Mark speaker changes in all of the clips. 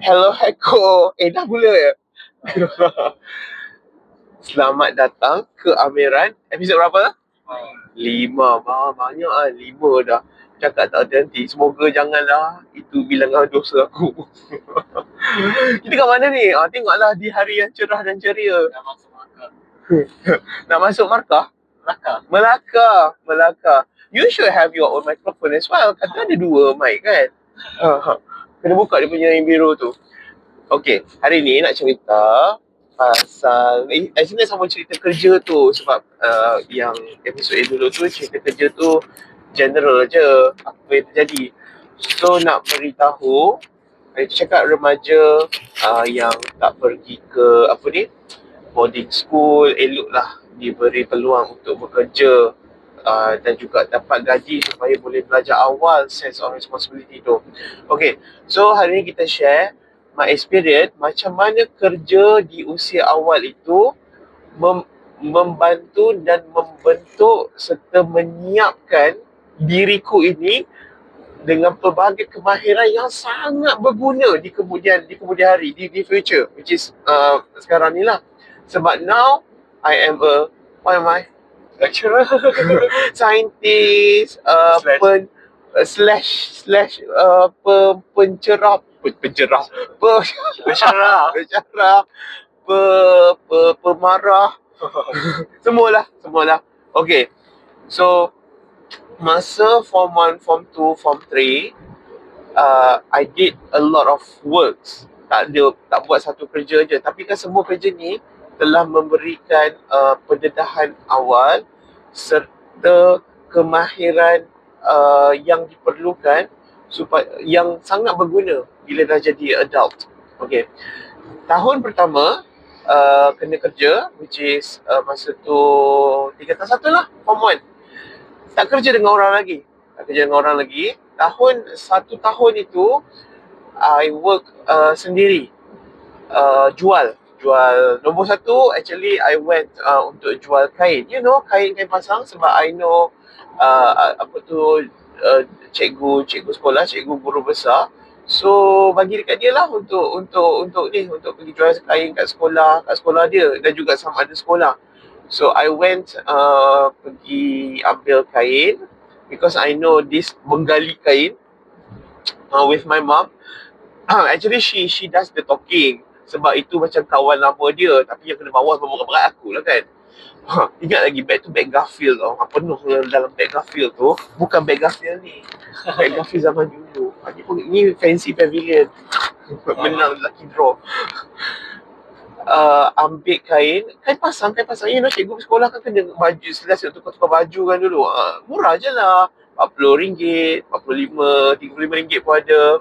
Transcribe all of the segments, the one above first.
Speaker 1: Hello Heko. Eh dah mula ya? Selamat datang ke Amiran. Episod berapa? Lima. Bah, banyak ah. Lima dah. Cakap tak henti. Semoga janganlah itu bilangan dosa aku. Kita kat mana ni? Ah, tengoklah di hari yang cerah dan ceria.
Speaker 2: Dah masuk markah.
Speaker 1: Nak masuk markah?
Speaker 2: Markah.
Speaker 1: Melaka. Melaka. You should have your own microphone as well. Kata ada dua mic kan? Ah, Kena buka dia punya biru tu. Okay, hari ni nak cerita pasal eh, actually sama cerita kerja tu sebab uh, yang episod yang dulu tu cerita kerja tu general je apa yang terjadi. So nak beritahu itu cakap remaja uh, yang tak pergi ke apa ni boarding school eloklah diberi peluang untuk bekerja uh, dan juga dapat gaji supaya boleh belajar awal sense of responsibility tu. Okay, so hari ni kita share my experience macam mana kerja di usia awal itu mem- membantu dan membentuk serta menyiapkan diriku ini dengan pelbagai kemahiran yang sangat berguna di kemudian di kemudian hari di di future which is uh, sekarang ni lah sebab now I am a what am I lecturer. Scientist uh,
Speaker 2: Slash.
Speaker 1: pen, uh, slash slash uh, pe, pencerah pe, pencerah pe,
Speaker 2: Pencerah.
Speaker 1: pencerah pe, pe, pemarah. Semualah semualah. Okay. So masa form 1 form 2 form 3 uh, I did a lot of works. Tak ada tak buat satu kerja je. Tapi kan semua kerja ni telah memberikan uh, pendedahan awal serta kemahiran uh, yang diperlukan supaya yang sangat berguna bila dah jadi adult. Okay. Tahun pertama uh, kena kerja which is uh, masa tu tingkatan satu lah form 1. Tak kerja dengan orang lagi. Tak kerja dengan orang lagi. Tahun satu tahun itu I work uh, sendiri. Uh, jual jual nombor satu actually I went uh, untuk jual kain. You know kain kain pasang sebab I know uh, apa tu uh, cikgu cikgu sekolah cikgu guru besar. So bagi dekat dia lah untuk untuk untuk ni untuk pergi jual kain kat sekolah kat sekolah dia. Dan juga sama ada sekolah. So I went uh, pergi ambil kain. Because I know this menggali kain uh, with my mom actually she she does the talking sebab itu macam kawan lama dia tapi yang kena bawa memang berat aku lah kan. Ha, ingat lagi bag tu bag Garfield tau. Ha, penuh dalam bag Garfield tu? Bukan bag Garfield ni. Bag Garfield zaman dulu. Ha, ni, pun, ni fancy pavilion. Menang lucky draw. Uh, ambil kain. Kain pasang kain pasang. You know cikgu sekolah kan kena baju selas untuk tukar-tukar baju kan dulu. Ha, murah je lah. RM40, RM45, RM35 pun ada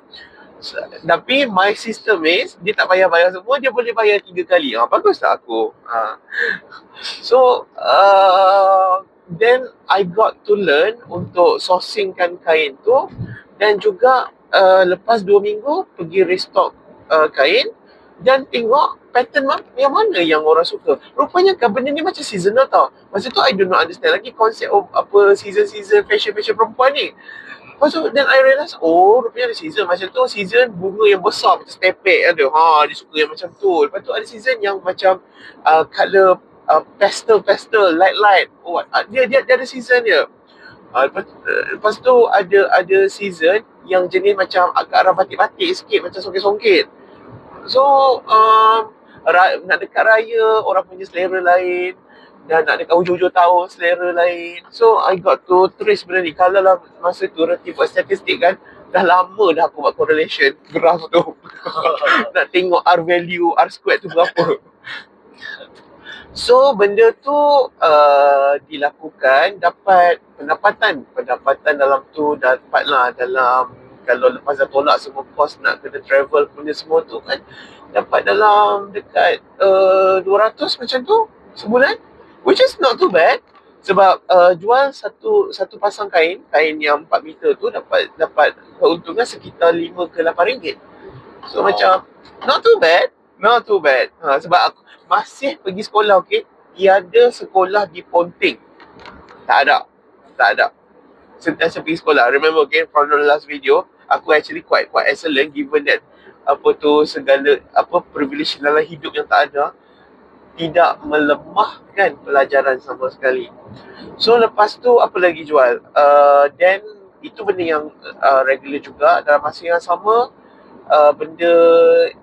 Speaker 1: tapi my system is dia tak payah bayar semua dia boleh bayar tiga kali. Ha, bagus tak aku. Ha. so uh, then I got to learn untuk sourcingkan kain tu. Dan juga uh, lepas dua minggu pergi restock uh, kain. Dan tengok pattern yang mana yang orang suka. Rupanya kan benda ni macam seasonal tau. Masa tu I do not understand lagi konsep of apa season-season fashion-fashion perempuan ni Lepas tu, then I realise, oh, rupanya ada season. Macam tu, season bunga yang besar macam stepek ada. Ha, dia suka yang macam tu. Lepas tu, ada season yang macam uh, colour uh, pastel-pastel, light-light. Oh, uh, dia, dia, dia ada season dia. Uh, lepas, uh, lepas tu, ada ada season yang jenis macam agak arah batik-batik sikit, macam songkit-songkit. So, um, ra- nak dekat raya, orang punya selera lain dan nak dekat hujung-hujung tahun selera lain. So I got to trace benda ni. Kalau lah masa tu reti buat statistik kan, dah lama dah aku buat correlation graph tu. nak tengok R value, R squared tu berapa. So benda tu uh, dilakukan dapat pendapatan. Pendapatan dalam tu dapatlah dalam kalau lepas dah tolak semua kos nak kena travel punya semua tu kan dapat dalam dekat uh, 200 macam tu sebulan which is not too bad. Sebab uh, jual satu satu pasang kain kain yang 4 meter tu dapat dapat keuntungan sekitar 5 ke 8 ringgit. So
Speaker 2: Oh.
Speaker 1: macam not too bad not too bad. Ha, sebab aku masih pergi sekolah okey tiada sekolah di Ponting. Tak ada. Tak ada. Sentiasa pergi sekolah remember okay? From the last video aku actually quite quite excellent given that apa tu segala apa privilege dalam hidup yang tak ada tidak melemahkan pelajaran sama sekali. So lepas tu apa lagi jual? Uh, then itu benda yang uh, regular juga dalam masa yang sama uh, benda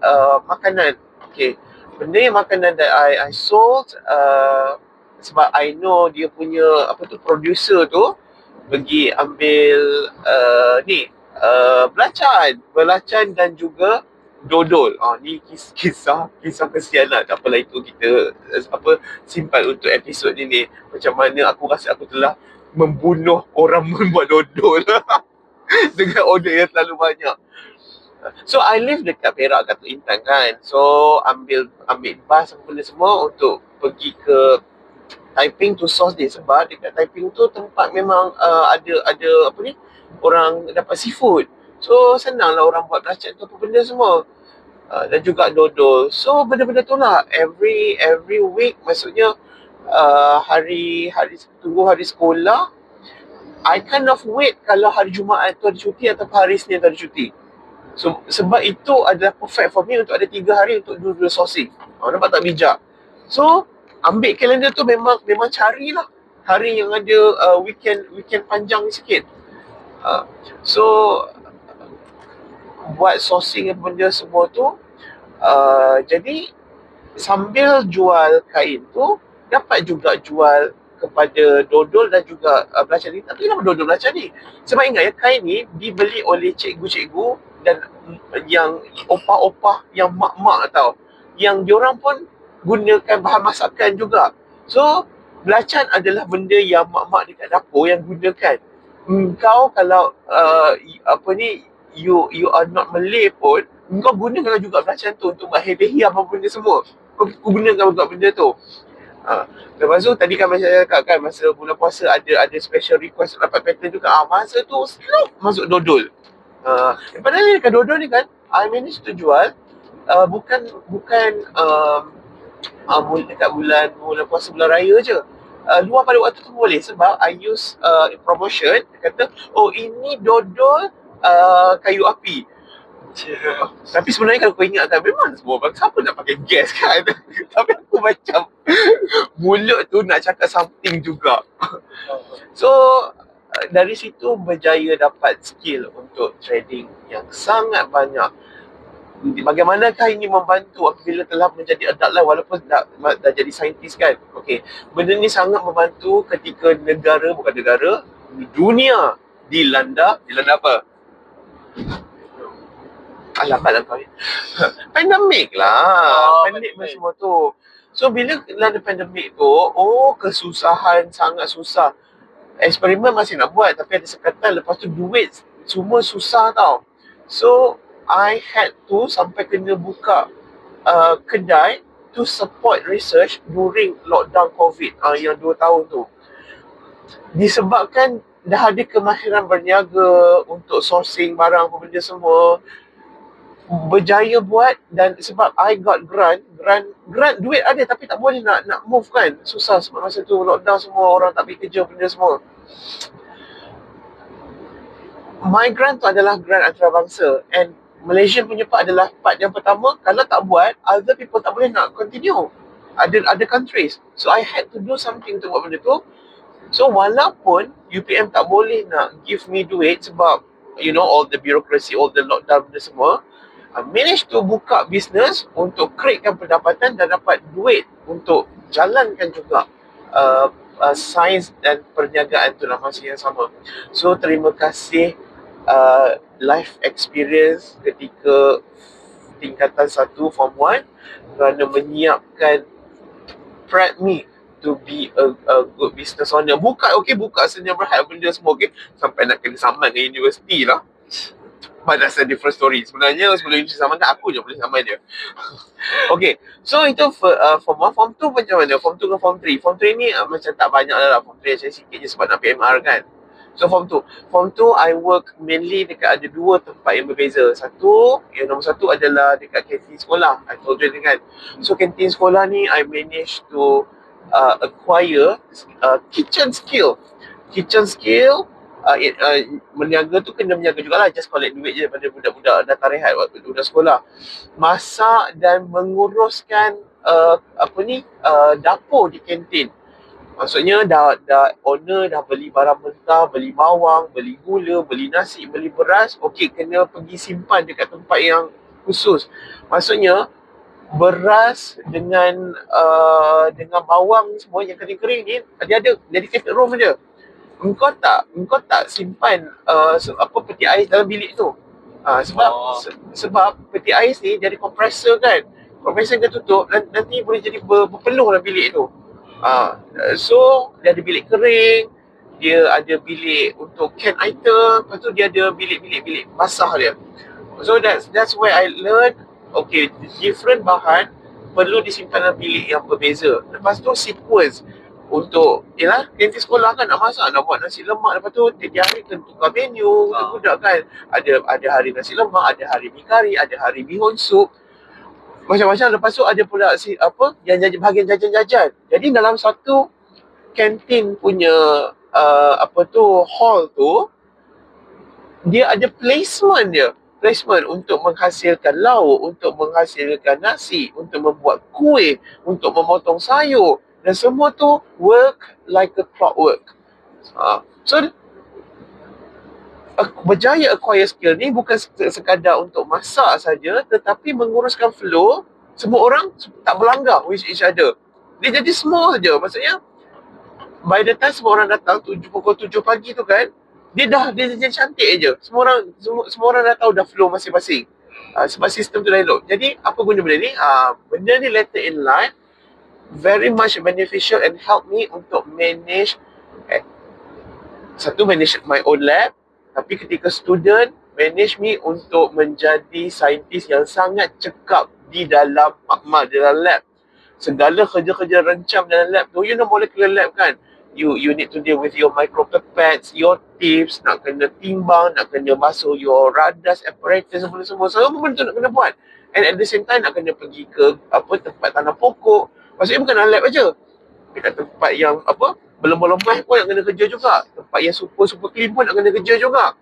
Speaker 1: uh, makanan. Okay. Benda yang makanan that I I sold uh, sebab I know dia punya apa tu producer tu pergi ambil uh, ni uh, belacan, belacan dan juga dodol. Ah ni kis, kisah kisah kesian lah. Tak apalah itu kita uh, apa simpan untuk episod ini. Macam mana aku rasa aku telah membunuh orang membuat dodol dengan order yang terlalu banyak. So I live dekat Perak Kata Intan kan. So ambil ambil bas apa benda semua untuk pergi ke Taiping to source dia sebab dekat Taiping tu tempat memang uh, ada ada apa ni orang dapat seafood. So senanglah orang buat belacan tu apa benda semua. Uh, dan juga dodol. So benda-benda tu lah every every week maksudnya uh, hari hari tunggu hari sekolah I kind of wait kalau hari Jumaat tu ada cuti atau hari Senin tu ada cuti. So, sebab itu adalah perfect for me untuk ada tiga hari untuk dua-dua sourcing. Oh, nampak tak bijak? So, ambil kalender tu memang memang carilah hari yang ada uh, weekend weekend panjang sikit. Uh, so buat sourcing benda semua tu uh, jadi sambil jual kain tu dapat juga jual kepada dodol dan juga uh, belacan ni. Tapi kenapa dodol belacan ni? Sebab ingat ya kain ni dibeli oleh cikgu-cikgu dan yang opah-opah yang mak-mak tau. Yang diorang pun gunakan bahan masakan juga. So, belacan adalah benda yang mak-mak dekat dapur yang gunakan. Kau kalau uh, apa ni you you are not Malay pun kau gunakan juga belacan tu untuk buat hadiah apa benda semua. Kau, gunakan juga benda tu. Ha. Lepas tu tadi kan macam cakap kan masa bulan puasa ada ada special request dapat pattern juga. Ah masa tu slow masuk dodol. Uh, padahal ni kan dodol ni kan I managed to jual uh, bukan bukan um, uh, dekat bulan bulan puasa bulan raya je. Uh, luar pada waktu tu boleh sebab I use uh, promotion kata oh ini dodol uh, kayu api. Yeah. Tapi sebenarnya kalau kau ingat kan memang semua orang siapa nak pakai gas kan. Tapi aku macam mulut tu nak cakap something juga. so dari situ berjaya dapat skill untuk trading yang sangat banyak. Bagaimanakah ini membantu apabila telah menjadi adult lah walaupun dah, dah jadi saintis kan? Okay. Benda ni sangat membantu ketika negara, bukan negara, dunia dilanda, dilanda apa? Alah kau ni. pandemik lah. Oh, pandemik pandemik semua tu. So, bila ada pandemik tu, oh, kesusahan, sangat susah. Eksperimen masih nak buat, tapi ada sekatan. Lepas tu, duit semua susah tau. So, I had to sampai kena buka uh, kedai to support research during lockdown COVID uh, yang dua tahun tu. Disebabkan dah ada kemahiran berniaga untuk sourcing barang apa benda semua berjaya buat dan sebab I got grant, grant, grant duit ada tapi tak boleh nak nak move kan. Susah sebab masa tu lockdown semua orang tak pergi kerja benda semua. My grant tu adalah grant antarabangsa and Malaysia punya part adalah part yang pertama kalau tak buat other people tak boleh nak continue. Ada ada countries. So I had to do something untuk buat benda tu. So walaupun UPM tak boleh nak give me duit sebab you know all the bureaucracy, all the lockdown benda semua, I managed to buka business untuk createkan pendapatan dan dapat duit untuk jalankan juga uh, uh, sains dan perniagaan tu dalam masa yang sama. So terima kasih uh, life experience ketika tingkatan satu form 1 kerana menyiapkan prep me to be a, a good business owner. Buka, okay, buka senyum rehat benda semua, okay. Sampai nak kena saman dengan universiti lah but that's a different story. Sebenarnya sebelum ini sama kan aku je boleh sama dia. okay, so itu for, uh, form 1, form 2 macam mana? Form 2 ke form 3? Form 3 ni uh, macam tak banyak lah, Form 3 macam sikit je sebab nak PMR kan. So form 2. Form 2 I work mainly dekat ada dua tempat yang berbeza. Satu, yang nombor satu adalah dekat kantin sekolah. I told you kan. So kantin sekolah ni I manage to uh, acquire uh, kitchen skill. Kitchen skill uh, it, uh, meniaga tu kena meniaga jugalah just collect duit je daripada budak-budak datang rehat waktu budak sekolah masak dan menguruskan uh, apa ni uh, dapur di kantin Maksudnya dah dah owner dah beli barang mentah, beli bawang, beli gula, beli nasi, beli beras, okey kena pergi simpan dekat tempat yang khusus. Maksudnya beras dengan uh, dengan bawang semua yang kering-kering ni dia ada dedicated room dia. Engkau tak engkau tak simpan uh, apa peti ais dalam bilik tu. Uh, sebab
Speaker 2: Oh.
Speaker 1: se, sebab peti ais ni jadi kompresor kan. Kompresor dia tutup nanti boleh jadi ber, berpeluh dalam bilik tu. Uh, so dia ada bilik kering, dia ada bilik untuk can item, lepas tu dia ada bilik-bilik-bilik basah dia. So that's that's where I learn okay different bahan perlu disimpan dalam bilik yang berbeza. Lepas tu sequence untuk yalah kantin sekolah kan nak masak nak buat nasi lemak lepas tu tiap hari kena tukar menu
Speaker 2: Ah.
Speaker 1: budak kan. Ada ada hari nasi lemak ada hari mi kari ada hari bihun sup macam-macam. Lepas tu ada pula si apa yang jajan bahagian jajan-jajan. Jadi dalam satu kantin punya uh, apa tu hall tu dia ada placement dia placement untuk menghasilkan lauk untuk menghasilkan nasi untuk membuat kuih untuk memotong sayur. Dan semua tu work like a clockwork. Uh, so berjaya acquire skill ni bukan se- sekadar untuk masak saja tetapi menguruskan flow. Semua orang tak berlanggar with each other. Dia jadi small saja maksudnya by the time semua orang datang tujuh pukul tujuh pagi tu kan dia dah dia jadi cantik je semua orang semua, semua orang dah tahu dah flow masing-masing. Uh, sebab sistem tu dah elok jadi apa guna benda ni? Uh, benda ni later in life very much beneficial and help me untuk manage eh, satu manage my own lab. Tapi ketika student manage me untuk menjadi saintis yang sangat cekap di dalam makmal dalam lab. Segala kerja-kerja rencam dalam lab tu you know molecular lab kan you you need to deal with your micropipettes your tips nak kena timbang nak kena basuh your radas apparatus semua semua semua benda tu nak kena buat. And at the same time nak kena pergi ke apa tempat tanam pokok. Maksudnya bukan lab aja. Dekat tempat yang apa berlemah-lemah pun nak kena kerja juga. Tempat yang super super clean pun nak kena kerja juga.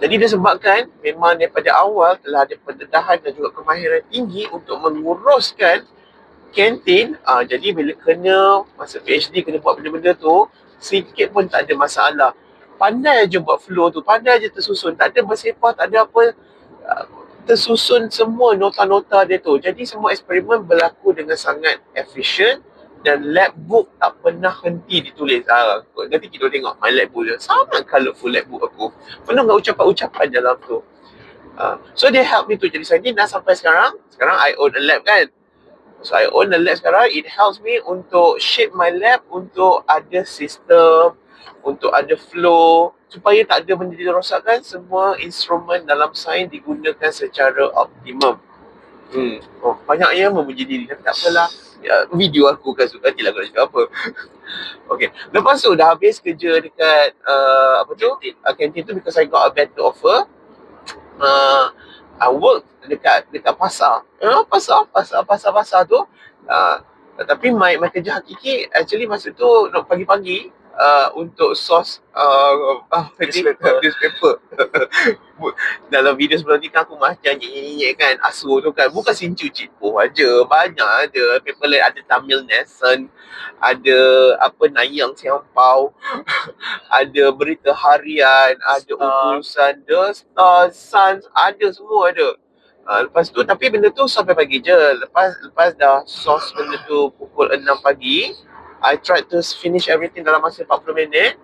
Speaker 1: Jadi disebabkan memang daripada awal telah ada pendedahan dan juga kemahiran tinggi untuk menguruskan kantin. Ah, jadi bila kena masa PhD kena buat benda-benda tu, sikit pun tak ada masalah. Pandai aja buat flow tu, pandai aja tersusun. Tak ada bersepah, tak ada apa. ah, tersusun semua nota-nota dia tu. Jadi semua eksperimen berlaku dengan sangat efisien dan lab book tak pernah henti ditulis. Ah, nanti kita tengok my lab book. Sangat colourful lab book aku. Penuh dengan ucapan-ucapan dalam tu. Uh, so dia help me to jadi saintis dan sampai sekarang, sekarang I own a lab kan. So I own a lab sekarang, it helps me untuk shape my lab untuk ada sistem, untuk ada flow, supaya tak ada benda dirosakkan, semua instrumen dalam sains digunakan secara optimum. Hmm. Oh, banyak yang memuji diri tapi tak apalah. Ya, video aku kan suka nanti lah aku nak cakap apa. okay. Lepas tu dah habis kerja dekat uh, apa tu?
Speaker 2: Kantin.
Speaker 1: Uh, kantin tu because I got a better offer. Uh, I work dekat dekat pasar. Uh, pasar, pasar, pasar, pasar tu. Uh, tapi my, my kerja hakiki actually masa tu pagi-pagi uh, untuk sos uh, uh,
Speaker 2: Newspaper.
Speaker 1: newspaper. Dalam video sebelum ni kan aku macam nyanyi-nyanyi kan Asu tu kan Bukan Sincu Cipu aja Banyak ada Paper lain ada Tamil Nelson Ada apa Nayang Siampau Ada Berita Harian Ada. Urusan The Star Suns Ada semua ada Uh, lepas tu tapi benda tu sampai pagi je. Lepas lepas dah sos benda tu pukul 6 pagi, I tried to finish everything dalam masa 40 minit.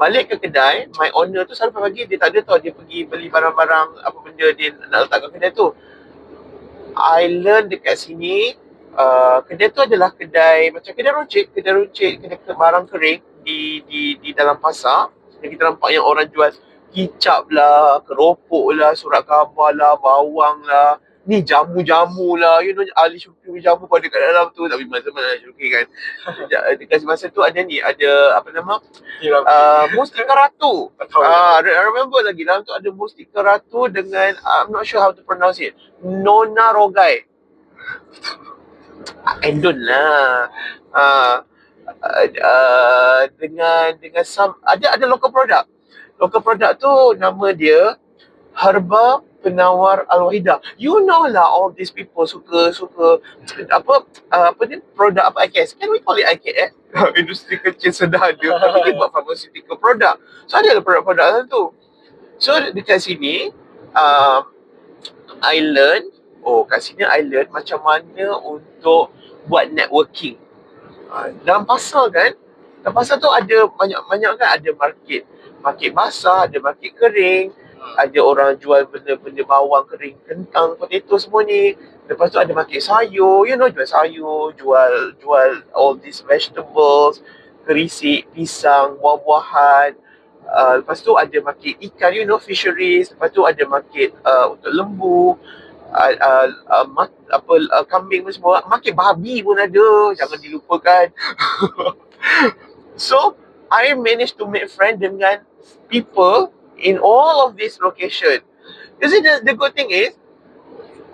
Speaker 1: Balik ke kedai, my owner tu selalu pagi dia tak ada tau dia pergi beli barang-barang apa benda dia nak letak kat kedai tu. I learn dekat sini uh, kedai tu adalah kedai macam kedai runcit, kedai runcit, kedai ke- barang kering di di di dalam pasar. Yang kita nampak yang orang jual kicap lah, keropok lah, surat khabar lah, bawang lah. Ni jamu-jamu lah, you know ahli syukur jamu kau ada kat dalam tu. Tapi masa mana syukur kan. Ja- Dekat masa tu ada ni, ada apa nama? Uh, Mustika Ratu. Ah, I remember lagi dalam tu ada Mustika Ratu dengan I'm not sure how to pronounce it. Nona Rogai. Endon lah. Ah, uh, uh, dengan dengan some ada ada local product. Local product tu nama dia Herba Penawar Al-Wahidah. You know lah all these people suka suka apa uh, apa ni produk apa IKS. Can we call it IKS? Eh? Industri kecil sederhana tapi dia buat pharmaceutical product. So ada lah produk-produk tu. So dekat sini uh, I learn oh kat sini I learn macam mana untuk buat networking. Uh, dalam pasar kan dalam pasar tu ada banyak-banyak kan ada market market basah, ada market kering, ada orang jual benda-benda bawang kering, kentang, potato semua ni. Lepas tu ada market sayur, you know jual sayur, jual jual all these vegetables, kerisik, pisang, buah-buahan. Uh, lepas tu ada market ikan, you know fisheries. Lepas tu ada market uh, untuk lembu, uh, uh, uh, mak, apa uh, kambing pun semua. Market babi pun ada, jangan dilupakan. so, I managed to make friend dengan people in all of this location. You see, the, the good thing is,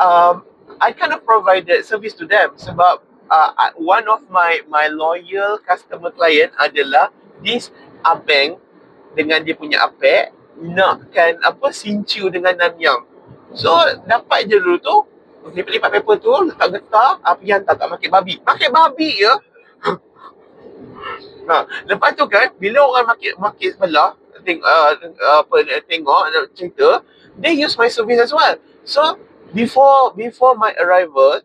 Speaker 1: um, I kind of provided service to them sebab uh, one of my my loyal customer client adalah this abeng dengan dia punya apek nakkan apa sinciu dengan nanyang. So dapat je dulu tu lipat-lipat paper tu letak getah apa yang tak tak makin babi. Makin babi ya. Ha, lepas tu kan bila orang makin makin sebelah teng, uh, apa tengok cerita they use my service as well. So before before my arrival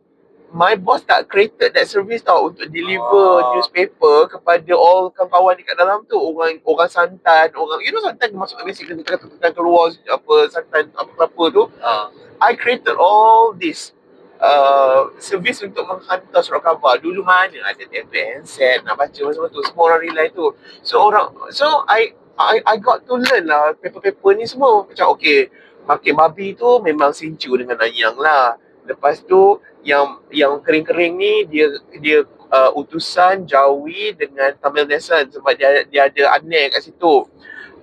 Speaker 1: my boss tak created that service tau untuk deliver oh. newspaper kepada all kawan-kawan dekat dalam tu. Orang orang santan orang you know santan masuk ke basic kita kata keluar apa santan apa kelapa tu? Uh. I created all this uh, servis untuk menghantar surat khabar. Dulu mana ada template handset nak baca semua tu. Semua orang rely tu. So orang so I I I got to learn lah paper-paper ni semua. Macam okay, makin babi tu memang sincu dengan ayang lah. Lepas tu yang yang kering-kering ni dia dia uh, utusan Jawi dengan Tamil Nation sebab dia dia ada aneh kat situ.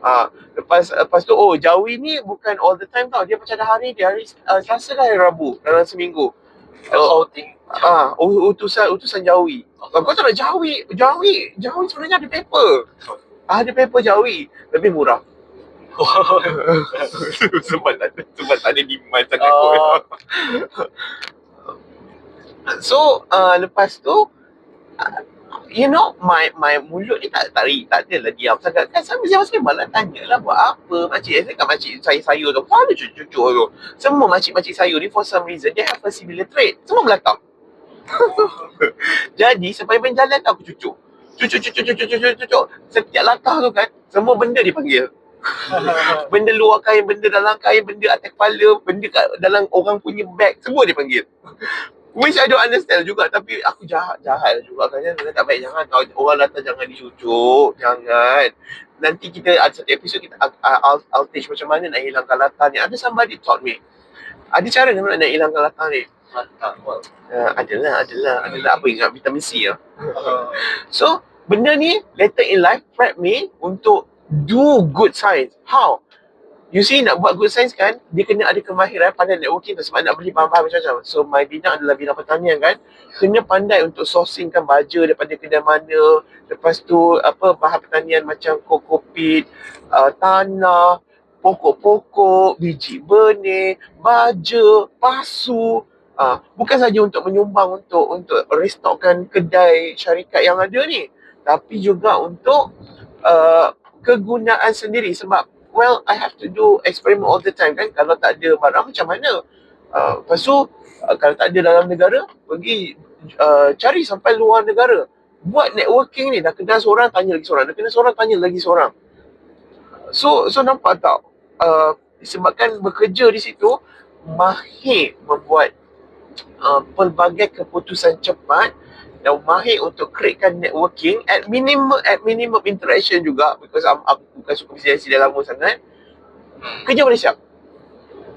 Speaker 1: Uh, lepas lepas tu oh Jawi ni bukan all the time tau. Dia macam ada hari dia hari uh, Selasa lah hari Rabu dalam seminggu.
Speaker 2: Oh, ah,
Speaker 1: uh, utusan utusan Jawi. Kau tak nak Jawi, Jawi, Jawi sebenarnya ada paper ada paper Jawi. Lebih murah. sebab tak ada sebab tak ada demand sangat kot. so uh, lepas tu uh, you know my my mulut ni tak tak tak ada lah diam sangat. Kan saya mesti mesti malah tanya lah buat apa? Makcik saya kan makcik saya sayur tu. Mana cucu-cucu tu. Semua makcik-makcik sayur ni for some reason they have a similar trait. Semua belakang. Jadi sampai berjalan tak aku cucuk cucuk cucuk cucuk cucuk cucuk setiap langkah tu kan semua benda dipanggil. Benda luar kain, benda dalam kain, benda atas kepala, benda kat dalam orang punya bag, semua dia panggil. Which I don't understand juga tapi aku jahat jahat juga kan. Jangan tak baik jangan tahu. Orang datang jangan dicucuk jangan. Nanti kita ada satu episod kita uh, outage macam mana nak hilangkan latah ni. Ada somebody taught me ada cara nak nak hilangkan latah ni? Uh, adalah adalah adalah. Apa ingat vitamin C ya? So benda ni later in life prep me untuk do good science. How? You see nak buat good science kan, dia kena ada kemahiran pandai networking tu sebab nak beli bahan-bahan macam-macam. So my bidang adalah bidang pertanian kan. Kena pandai untuk sourcingkan baja daripada kedai mana. Lepas tu apa bahan pertanian macam kokopit, uh, tanah, pokok-pokok, biji benih, baja, pasu. Uh, bukan saja untuk menyumbang untuk untuk restockkan kedai syarikat yang ada ni tapi juga untuk uh, kegunaan sendiri. Sebab well I have to do experiment all the time kan. Kalau tak ada barang macam mana? Uh, lepas tu uh, kalau tak ada dalam negara pergi uh, cari sampai luar negara. Buat networking ni. Dah kenal seorang tanya lagi seorang. Dah kenal seorang tanya lagi seorang. So so nampak tak uh, disebabkan bekerja di situ mahir membuat uh, pelbagai keputusan cepat dan mahir untuk createkan networking at minimum at minimum interaction juga because I'm, aku bukan suka bisnes dah lama sangat. Kerja boleh siap.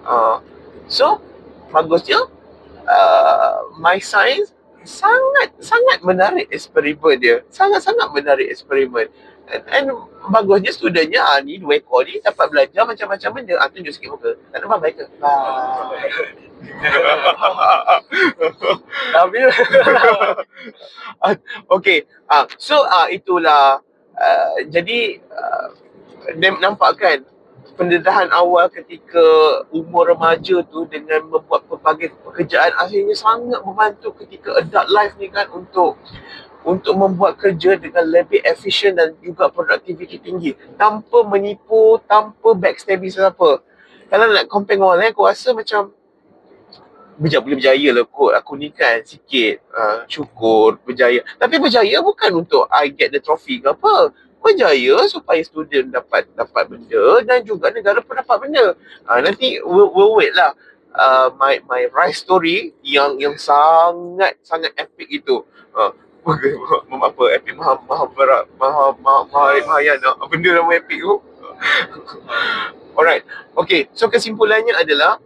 Speaker 1: Uh, so bagusnya uh, my science sangat sangat menarik eksperimen dia. Sangat sangat menarik eksperimen and, and bagusnya studentnya ah, ni dua ekor ni dapat belajar macam-macam benda ah, tunjuk sikit muka tak nampak baik ke? Ah.
Speaker 2: Tapi
Speaker 1: okay. Uh, so uh, itulah. Uh, jadi uh, nampak kan pendedahan awal ketika umur remaja tu dengan membuat pelbagai pekerjaan akhirnya sangat membantu ketika adult life ni kan untuk untuk membuat kerja dengan lebih efisien dan juga produktiviti tinggi. Tanpa menipu, tanpa backstabbing siapa. Kalau nak compare dengan orang lain, aku rasa macam Berjaya, boleh berjaya lah kot. Aku ni kan sikit uh, syukur berjaya. Tapi berjaya bukan untuk I get the trophy ke apa. Berjaya supaya student dapat dapat benda dan juga negara pun dapat benda. Uh, nanti we'll, we'll wait lah. Uh, my my rise story yang yang sangat sangat epic itu. Uh, apa epic maha maha berat maha maha maha maha benda nama epic tu. Alright okay so kesimpulannya adalah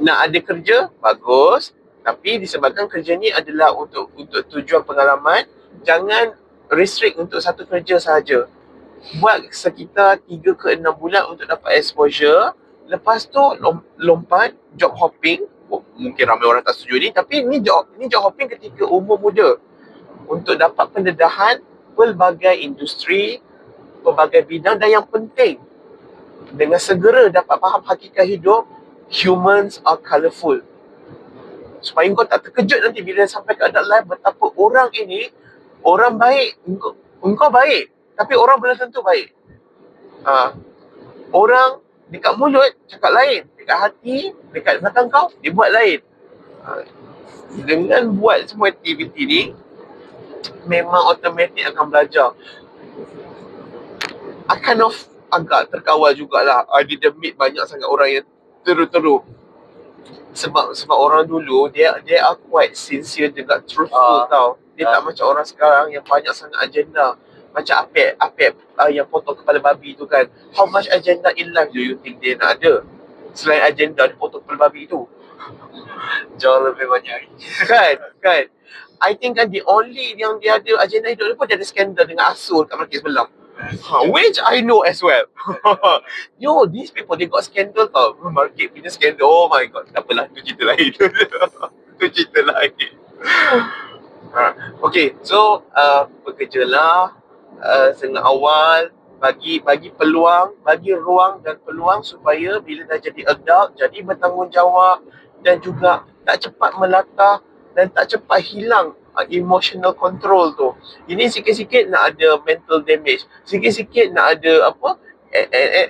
Speaker 1: nak ada kerja bagus tapi disebabkan kerja ni adalah untuk untuk tujuan pengalaman jangan restrict untuk satu kerja sahaja. Buat sekitar 3 ke 6 bulan untuk dapat exposure lepas tu lompat job hopping mungkin ramai orang tak setuju ni tapi ni job ni job hopping ketika umur muda untuk dapat pendedahan pelbagai industri pelbagai bidang dan yang penting dengan segera dapat faham hakikat hidup humans are colourful. Supaya kau tak terkejut nanti bila sampai ke adult life betapa orang ini, orang baik, engkau, engkau baik. Tapi orang belum tentu baik. Ha. Orang dekat mulut cakap lain. Dekat hati, dekat belakang kau, dia buat lain. Ha. Dengan buat semua aktiviti ni, memang automatik akan belajar. Kind of agak terkawal jugalah. I didn't meet banyak sangat orang yang teruk-teruk sebab sebab orang dulu dia dia are quite sincere dengan truthful uh, tau dia uh, tak macam orang sekarang yang banyak sangat agenda macam apek apek uh, yang potong kepala babi tu kan how much agenda in life do you think dia nak ada selain agenda dia potong kepala babi tu
Speaker 2: jauh lebih banyak
Speaker 1: kan kan I think kan the only yang dia ada agenda hidup dia pun dia ada skandal dengan asul kat market sebelah Huh, which I know as well. Yo, these people they got scandal tau. Market punya scandal. Oh my god. Tak apalah, tu cerita lain. tu cerita lain. okay, so uh, bekerjalah uh, setengah awal bagi bagi peluang, bagi ruang dan peluang supaya bila dah jadi adult, jadi bertanggungjawab dan juga tak cepat melata dan tak cepat hilang uh, emotional control tu. Ini sikit-sikit nak ada mental damage. Sikit-sikit nak ada apa?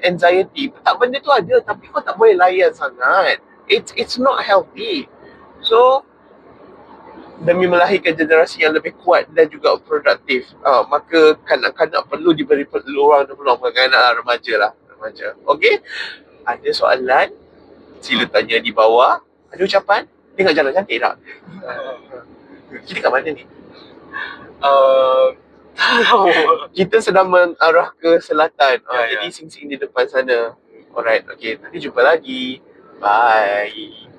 Speaker 1: anxiety. Tak benda tu ada tapi kau tak boleh layan sangat. It's it's not healthy. So demi melahirkan generasi yang lebih kuat dan juga produktif, uh, maka kanak-kanak perlu diberi peluang dan peluang kanak-kanak lah, remaja lah. Remaja. Okay? Ada soalan? Sila tanya di bawah. Ada ucapan? Tengok jalan cantik tak? Kita kat mana ni? Uh, kita sedang mengarah ke selatan. Uh, yeah, jadi yeah. sing-sing di depan sana. Alright, okay. Nanti jumpa lagi. Bye.